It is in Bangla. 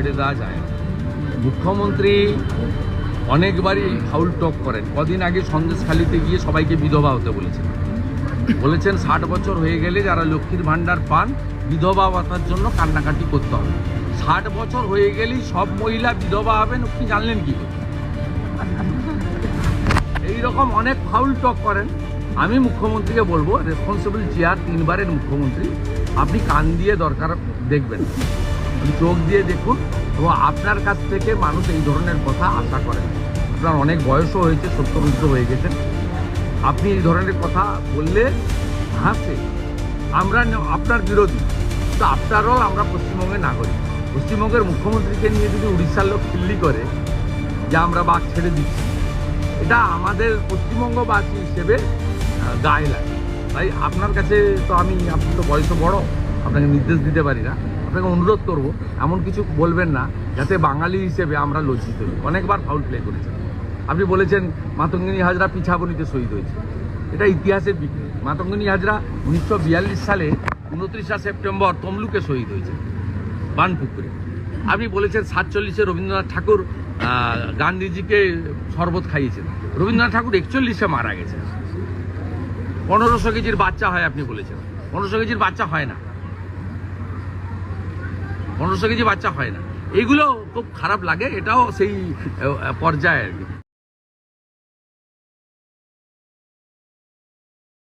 ছেড়ে দেওয়া যায় মুখ্যমন্ত্রী অনেকবারই ফাউল টক করেন। কদিন আগে সন্দেশখালিতে গিয়ে সবাইকে বিধবা হতে বলেছেন। বলেছেন, ষাট বছর হয়ে গেলে যারা লক্ষ্মীর ভাণ্ডার পান, বিধবা ভাতার জন্য কান্নাকাটি করতে হবে। ষাট বছর হয়ে গেলেই সব মহিলা বিধবা হবেন আপনি জানলেন কি? এইরকম অনেক ফাউল টক করেন। আমি মুখ্যমন্ত্রীকে বলব রেসপন্সিবল চেয়ার তিনবারের মুখ্যমন্ত্রী, আপনি কান দিয়ে দরকার দেখবেন। চোখ দিয়ে দেখুন এবং আপনার কাছ থেকে মানুষ এই ধরনের কথা আশা করেন আপনার অনেক বয়সও হয়েছে সত্যবৃদ্ধ হয়ে গেছেন আপনি এই ধরনের কথা বললে হাসে। আমরা আপনার বিরোধী। তো অল আমরা পশ্চিমবঙ্গের নাগরিক। পশ্চিমবঙ্গের মুখ্যমন্ত্রীকে নিয়ে যদি উড়িষ্যার লোক খিল্লি করে, যে আমরা বাঘ ছেড়ে দিচ্ছি, এটা আমাদের পশ্চিমবঙ্গবাসী হিসেবে গায়ে লাগে। তাই আপনার কাছে তো আমি, আপনি তো বয়সে বড়, আপনাকে নির্দেশ দিতে পারি না। আপনাকে অনুরোধ করব, এমন কিছু বলবেন না, যাতে বাঙালি হিসেবে আমরা লজ্জিত হই। অনেকবার ফাউল প্লে করেছেন। আপনি বলেছেন, মাতঙ্গিনী হাজরা পিছাবনিতে শহীদ হয়েছে। এটা ইতিহাসের বিক্রি। মাতঙ্গিনী হাজরা উনিশশো বিয়াল্লিশ সালে উনত্রিশা সেপ্টেম্বর তমলুকে শহীদ হয়েছে, বানপুকুরে। আপনি বলেছেন, সাতচল্লিশে রবীন্দ্রনাথ ঠাকুর গান্ধীজিকে শরবত খাইয়েছেন। রবীন্দ্রনাথ ঠাকুর একচল্লিশে মারা গেছে পনেরোশো কেজির বাচ্চা হয়, আপনি বলেছেন। পনেরোশো কেজির বাচ্চা হয় না। পনেরোশো কেজি বাচ্চা হয় না। এগুলো খুব খারাপ লাগে এটাও সেই পর্যায়ে আর কি।